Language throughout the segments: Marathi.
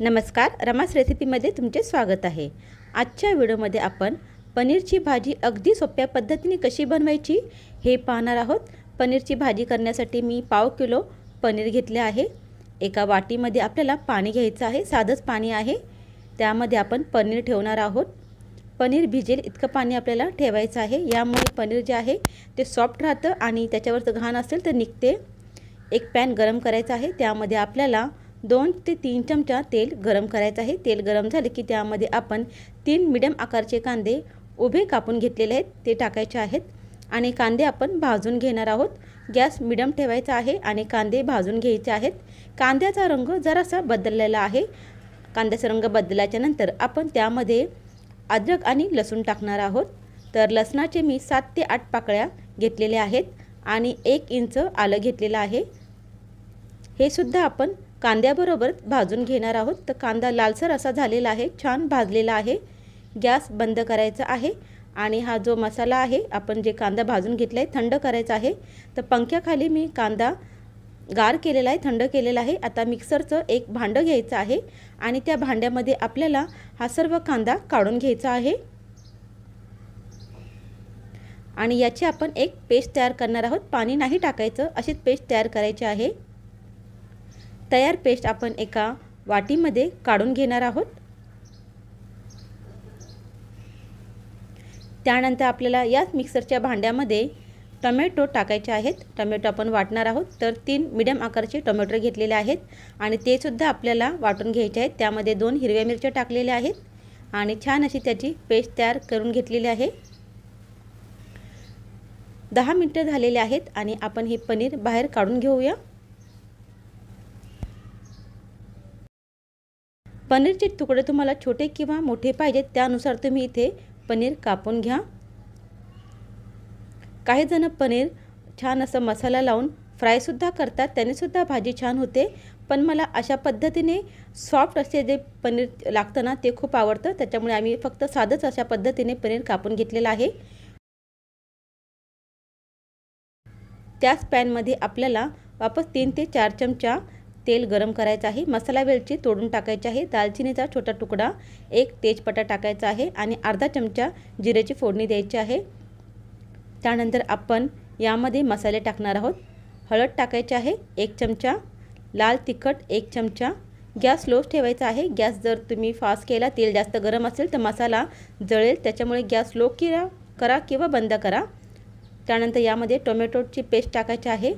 नमस्कार रमास रेसिपीमध्ये तुमचे स्वागत आहे. आजच्या व्हिडिओमध्ये आपण पनीरची भाजी अगदी सोप्या पद्धतीने कशी बनवायची हे पाहणार आहोत. पनीरची भाजी करण्यासाठी मी पाव किलो पनीर घेतले आहे. एका वाटीमध्ये आपल्याला पाणी घ्यायचं आहे साधंच पाणी आहे. त्यामध्ये आपण पनीर ठेवणार आहोत. पनीर भिजेल इतकं पाणी आपल्याला ठेवायचं आहे. यामुळे पनीर जे आहे ते सॉफ्ट राहतं आणि त्याच्यावरचं घाण असेल तर निघते. एक पॅन गरम करायचं आहे. त्यामध्ये आपल्याला दोन ते तीन चमचा तेल गरम करायचं आहे. तेल गरम झाले की त्यामध्ये आपण तीन मिडियम आकारचे कांदे उभे कापून घेतलेले आहेत. ते टाकायचे आहेत आणि कांदे आपण भाजून घेणार आहोत. गॅस मिडियम ठेवायचा आहे आणि कांदे भाजून घ्यायचे आहेत. कांद्याचा रंग जरासा बदललेला आहे. कांद्याचा रंग बदलल्याच्या नंतर आपण त्यामध्ये अद्रक आणि लसूण टाकणार आहोत. तर लसणाचे मी सात ते आठ पाकळ्या घेतलेल्या आहेत आणि एक इंच आलं घेतलेलं आहे. हे सुद्धा आपण कांद्याबरोबर भाजून घेणार आहोत. तर कांदा लालसर असा झालेला आहे छान भाजलेला आहे. गॅस बंद करायचा आहे आणि हा जो मसाला आहे आपण जे कांदा भाजून घेतला आहे थंड करायचा आहे. तर पंख्याखाली मी कांदा गार केलेला आहे थंड केलेला आहे. आता मिक्सरचं एक भांडं घ्यायचं आहे आणि त्या भांड्यामध्ये आपल्याला हा सर्व कांदा काढून घ्यायचा आहे. आणि याची आपण एक पेस्ट तयार करणार आहोत. पाणी नाही टाकायचं अशीच पेस्ट तयार करायची आहे. तयार पेस्ट आपण एका वाटीमध्ये काढून घेणार आहोत. त्यानंतर आपल्याला याच मिक्सरच्या भांड्यामध्ये टोमॅटो टाकायचे आहेत. टोमॅटो आपण वाटणार आहोत तर तीन मिडियम आकाराचे टोमॅटो घेतलेले आहेत आणि ते सुद्धा आपल्याला वाटून घ्यायचे आहेत. त्यामध्ये दोन हिरव्या मिरच्या टाकलेल्या आहेत आणि छान अशी त्याची पेस्ट तयार करून घेतलेली आहे. दहा मिनटं झालेले आहेत आणि आपण हे पनीर बाहेर काढून घेऊया. पनीरचे तुकडे तुम्हाला छोटे किंवा मोठे पाहिजेत त्यानुसार तुम्ही इथे पनीर कापून घ्या. काही जण पनीर छान असं मसाला लावून फ्रायसुद्धा करतात त्यानेसुद्धा भाजी छान होते. पण मला अशा पद्धतीने सॉफ्ट असे जे पनीर लागतं ना ते खूप आवडतं. त्याच्यामुळे आम्ही फक्त साधंच अशा पद्धतीने पनीर कापून घेतलेलं आहे. त्याच पॅनमध्ये आपल्याला वापस तीन ते चार चमचा तेल गरम करायचं आहे. मसाला वेलची तोडून टाकायची आहे. दालचिनीचा छोटा तुकडा एक तेजपत्ता टाकायचा आहे आणि अर्धा चमचा जिऱ्याची फोडणी द्यायची आहे. त्यानंतर आपण यामध्ये मसाले टाकणार आहोत. हळद टाकायची आहे एक चमचा. लाल तिखट एक चमचा. गॅस स्लोच ठेवायचा आहे. गॅस जर तुम्ही फास्ट केला तेल जास्त गरम असेल तर मसाला जळेल. त्याच्यामुळे गॅस स्लो किरा करा किंवा बंद करा. त्यानंतर यामध्ये टोमॅटोची पेस्ट टाकायची आहे.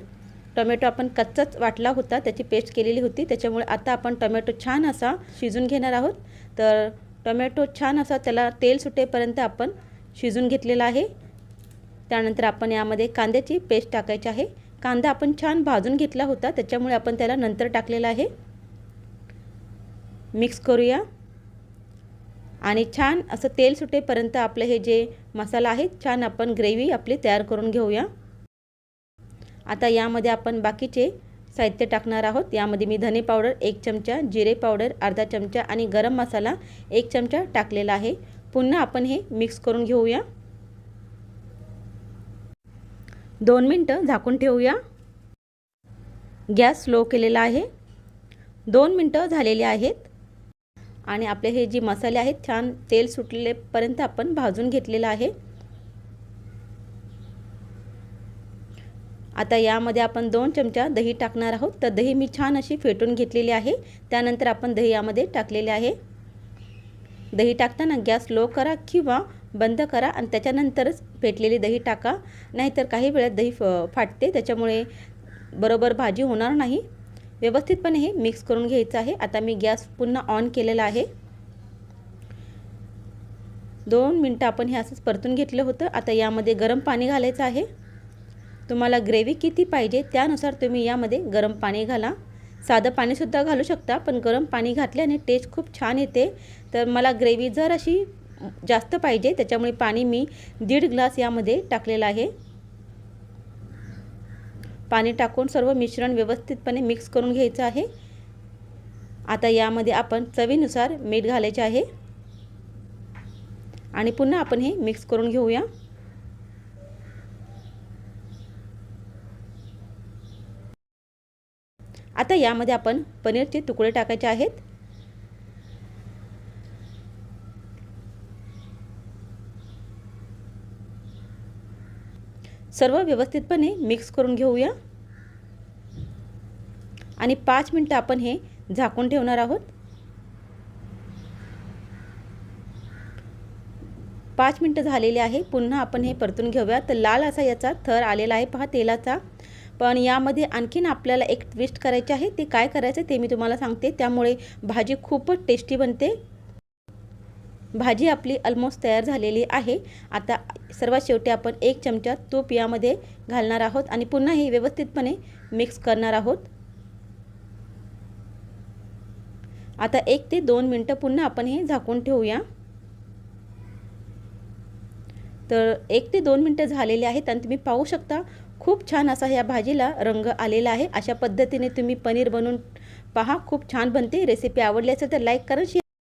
टोमॅटो आपण कच्चाच वाटला होता त्याची पेस्ट केलेली होती. त्याच्यामुळे आता आपण टोमॅटो छान असा शिजून घेणार आहोत. तर टोमॅटो छान असा त्याला तेल सुटेपर्यंत आपण शिजून घेतलेला आहे. त्यानंतर आपण यामध्ये कांद्याची पेस्ट टाकायची आहे. कांदा आपण छान भाजून घेतला होता त्याच्यामुळे आपण त्याला नंतर टाकलेला आहे. मिक्स करूया. आणि छान असं तेल सुटेपर्यंत आपलं हे जे मसाला आहे छान आपण ग्रेव्ही आपली तयार करून घेऊया. आता यामध्ये आपण बाकीचे साहित्य टाकणार आहोत. यामध्ये मी धने पावडर एक चमचा जिरे पावडर अर्धा चमचा आणि गरम मसाला एक चमचा टाकलेला आहे. पुन्हा आपण हे मिक्स करून घेऊया. दोन मिनटं झाकून ठेवूया. गॅस स्लो केलेला आहे. दोन मिनटं झालेली आहेत. आणि आपले हे जे मसाले आहेत छान तेल सुटलेपर्यंत आपण भाजून घेतलेलं आहे. आता यामध्ये आपण दोन चमचा दही टाकणार आहोत. तर दही मी छान अशी फेटून घेतलेली आहे. त्यानंतर आपण दही यामध्ये टाकलेले आहे. दही टाकताना गॅस लो करा किंवा बंद करा आणि त्याच्यानंतरच फेटलेली दही टाका. नाहीतर काही वेळात दही फाटते. त्याच्यामुळे बरोबर भाजी होणार नाही. व्यवस्थितपणे हे मिक्स करून घ्यायचं आहे. आता मी गॅस पुन्हा ऑन केलेला आहे. दोन मिनटं आपण हे असंच परतून घेतलं होतं. आता यामध्ये गरम पाणी घालायचं आहे. तुम्हाला ग्रेव्ही किती पाहिजे त्यानुसार तुम्ही यामध्ये गरम पाणी घाला. साधं पाणीसुद्धा घालू शकता पण गरम पाणी घातल्याने टेस्ट खूप छान येते. तर मला ग्रेव्ही जर अशी जास्त पाहिजे त्याच्यामुळे पाणी मी दीड ग्लास यामध्ये टाकलेलं आहे. पाणी टाकून सर्व मिश्रण व्यवस्थितपणे मिक्स करून घ्यायचं आहे. आता यामध्ये आपण चवीनुसार मीठ घालायचे आहे. आणि पुन्हा आपण हे मिक्स करून घेऊया. आता यामध्ये आपण पनीरचे तुकडे टाकायचे आहेत. सर्व व्यवस्थितपणे मिक्स करून घेऊया. आणि पाच मिनटं आपण हे झाकून ठेवणार आहोत. पाच मिनटं झालेले आहे. पुन्हा आपण हे परतून घेऊया. तर लाल असा याचा थर आलेला आहे. पहा तेलाचा. पण यामध्ये आणखीन आपल्याला एक ट्विस्ट करायचे आहे. ते काय करायचं ते मी तुम्हाला सांगते. त्यामुळे भाजी खूपच टेस्टी बनते. भाजी आपली ऑलमोस्ट तयार झालेली आहे. आता सर्वात शेवटी आपण एक चमचा तूप यामध्ये घालणार आहोत आणि पुन्हा हे व्यवस्थितपणे मिक्स करणार आहोत. आता एक ते दोन मिनटं पुन्हा आपण हे झाकून ठेवूया. तर एक ते दोन मिनटं झालेले आहेत आणि तुम्ही पाहू शकता खूप छान असा ह्या भाजीला रंग आलेला आहे. अशा पद्धतीने तुम्ही पनीर बनवून पहा. खूप छान बनते. रेसिपी आवडली असेल तर लाईक करा